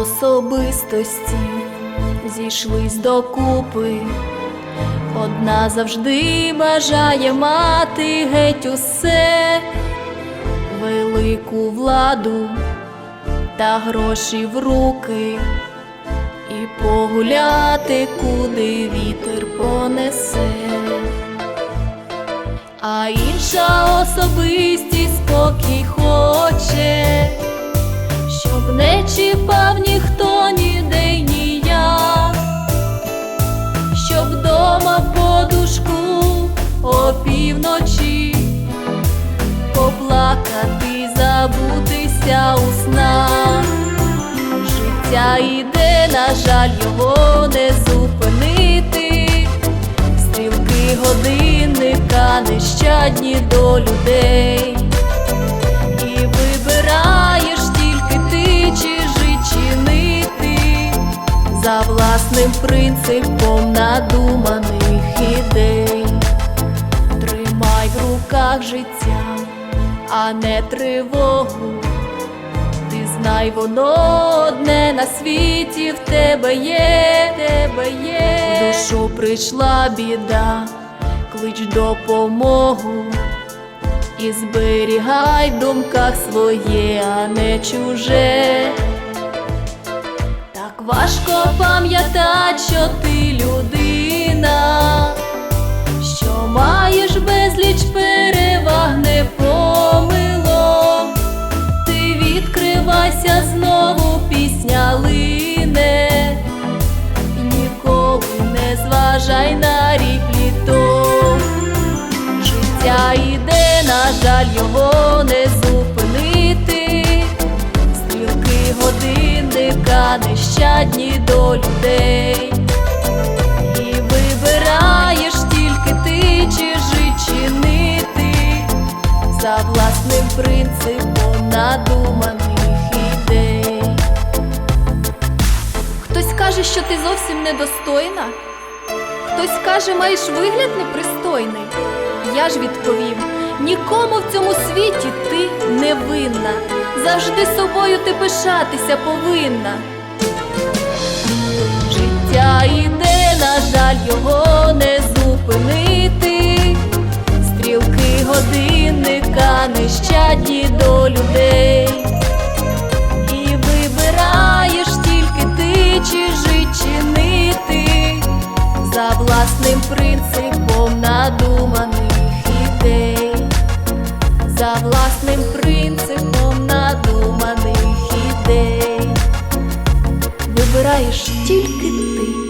особистості зійшлись докупи. Одна завжди бажає мати геть усе, велику владу та гроші в руки, і погуляти, куди вітер понесе. А інша особистість спокій хоче, щоб не чіпав ніхто ніде й ніяк, щоб дома подушку опівночі поплакати, забутися у снах. Життя іде, на жаль, його не зупинити. Стрілки годинника нещадні до людей. Власним принципом надуманих ідей. Тримай в руках життя, а не тривогу. Ти знай, воно одне на світі в тебе є, тебе є. Душу прийшла біда, клич допомогу. І зберігай в думках своє, а не чуже. Важко пам'ятати, що ти людина, що маєш безліч переваг не помилок. Ти відкривайся знову, пісня лине, ніколи не зважай на нещадні до людей. І вибираєш тільки ти чи жить чинити за власним принципом надуманих ідей. Хтось каже, що ти зовсім недостойна. Хтось каже, маєш вигляд непристойний. Я ж відповім: нікому в цьому світі ти не винна. Завжди собою ти пишатися повинна. Життя іде, на жаль, його не зупинити. Стрілки годинника нещадні до людей. І вибираєш тільки ти чи жить чинити за власним принципом надуманих ідей, за власним обираєш тільки ти.